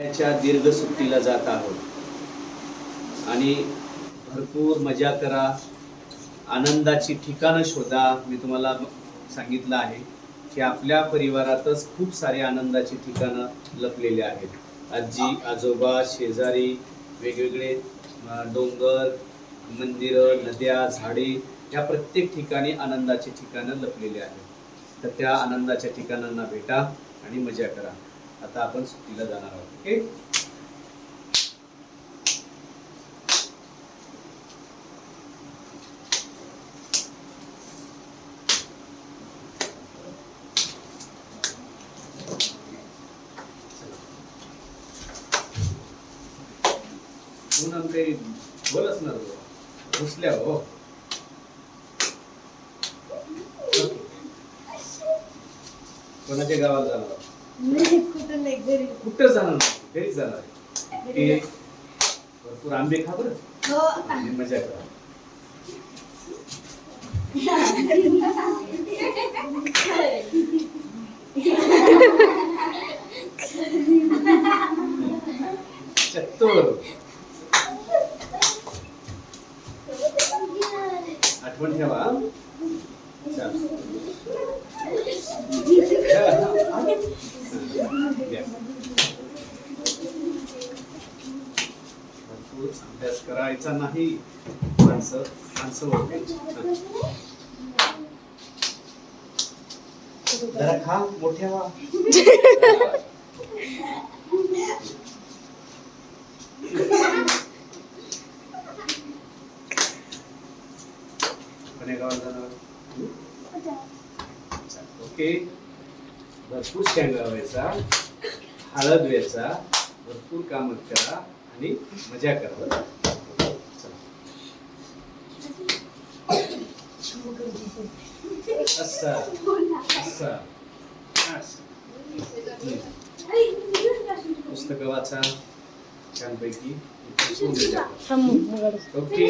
च्या दीर्घ सुट्टीला जात आहोत. आणि भरपूर मजा करा. आनंदाची ठिकाणं शोधा मी तुम्हाला सांगितलं आहे की आपल्या परिवारातच खूप सारे आनंदाची ठिकाणं लपलेली आहेत. आजी आजोबा शेजारी वेगवेगळे डोंगर मंदिरं नद्या झाडे या प्रत्येक ठिकाणी आनंदाची ठिकाणं लपलेली आहेत. तर त्या आनंदाच्या ठिकाणांना भेटा आणि मजा करा. आता आपण सुट्टीला जाणार आहोत ओके? काही बोलच ना घुसल्या हो. कोणाच्या गावाला जाणार कुठं नाही घरी. कुठं जाणार? नाही, घरीच जाणार. भरपूर आंबे खा बरं. हो. आणि मजा करा. चत्तूर आठवण ठेवा हा? चालेल. या. भरपूर अभ्यास करायचा नाही. माणसं माणसं हा. जरा खा मोठ्या व्हा. ओके. भरपूर शेंगा व्हायचा हळद व्हायचा भरपूर काम करा आणि मजा करा. असं असं. पुस्तकं वाचा छानपैकी ओके.